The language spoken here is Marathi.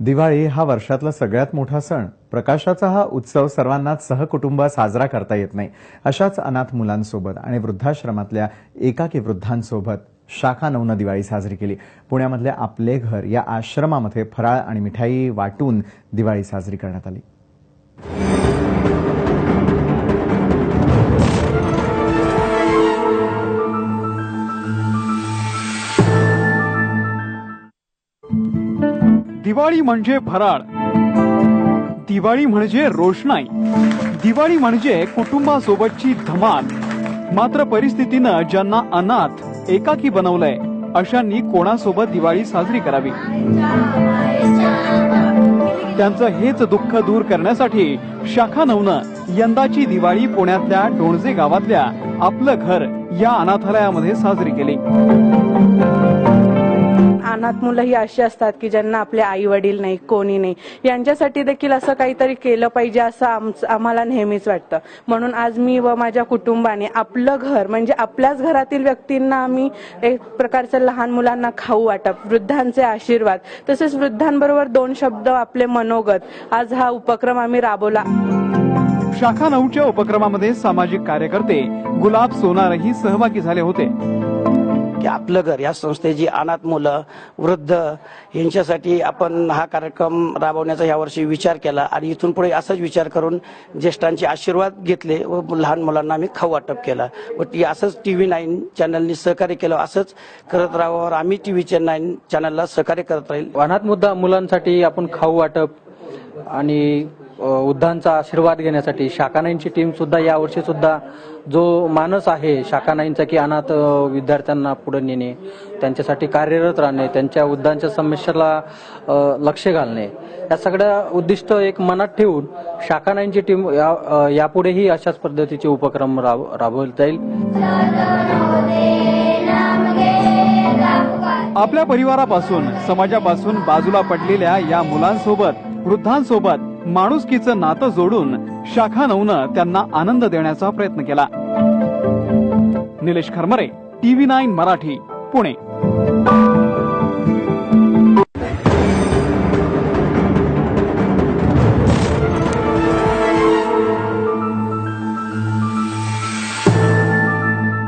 दिवाळी हा वर्षातला सगळ्यात मोठा सण. प्रकाशाचा हा उत्सव सर्वांनाच सहकुटुंब साजरा करता येत नाही. अशाच अनाथ मुलांसोबत आणि वृद्धाश्रमातल्या एकाकी वृद्धांसोबत शाखा नवनं दिवाळी साजरी केली. पुण्यामधल्या आपले घर या आश्रमामध्ये फराळ आणि मिठाई वाटून दिवाळी साजरी करण्यात आली. दिवाळी म्हणजे भराळ दिवाळी म्हणजे रोषणाई. दिवाळी म्हणजे कुटुंबासोबतची धमाल. मात्र परिस्थितीनं ज्यांना अनाथ एकाकी बनवलंय अशांनी कोणासोबत दिवाळी साजरी करावी? त्यांचं हेच दुःख दूर करण्यासाठी शाखा नवनं यंदाची दिवाळी पुण्यातल्या डोणजे गावातल्या आपलं घर या अनाथालयामध्ये साजरी केली. अनाथ मुलं ही अशी असतात की ज्यांना आपले आई वडील नाही कोणी नाही. यांच्यासाठी देखील असं काहीतरी केलं पाहिजे असं आमचं- आम्हाला नेहमीच वाटतं. म्हणून आज मी व माझ्या कुटुंबाने आपलं घर म्हणजे आपल्याच घरातील व्यक्तींना आम्ही एक प्रकारचं लहान मुलांना खाऊ वाटप वृद्धांचे आशीर्वाद तसेच वृद्धांबरोबर दोन शब्द आपले मनोगत आज हा उपक्रम आम्ही राबवला. शाखा नऊच्या उपक्रमामध्ये सामाजिक कार्यकर्ते गुलाब सोनारही सहभागी झाले होते. की आपलं घर या संस्थेची अनाथ मुलं वृद्ध यांच्यासाठी आपण हा कार्यक्रम राबवण्याचा यावर्षी विचार केला आणि इथून पुढे असाच विचार करून ज्येष्ठांचे आशीर्वाद घेतले व लहान मुलांना आम्ही खाऊ वाटप केला. व ती असंच टी व्ही नाईन चॅनलनी सहकार्य केलं असंच करत राहावं आम्ही टी व्ही नाईन चॅनलला सहकार्य करत राहील. अनाथ मुद्दा मुलांसाठी आपण खाऊ वाटप आणि उद्धांचा वृद्धांचा आशीर्वाद घेण्यासाठी शाखानाईंची टीम सुद्धा यावर्षी सुद्धा जो मानस आहे शाखानाईंचा की अनाथ विद्यार्थ्यांना पुढे नेणे त्यांच्यासाठी कार्यरत राहणे त्यांच्या वृद्धांच्या समस्येला लक्ष घालणे या सगळ्या उद्दिष्ट एक मनात ठेवून शाखानाईंची टीम या यापुढेही अशाच पद्धतीचे उपक्रम राब राबवता जाईल. आपल्या परिवारापासून समाजापासून बाजूला पडलेल्या या मुलांसोबत वृद्धांसोबत माणुसकीचं नातं जोडून शाखा नऊनं त्यांना आनंद देण्याचा प्रयत्न केला. Nilesh Kharmare TV nine Marathi Pune.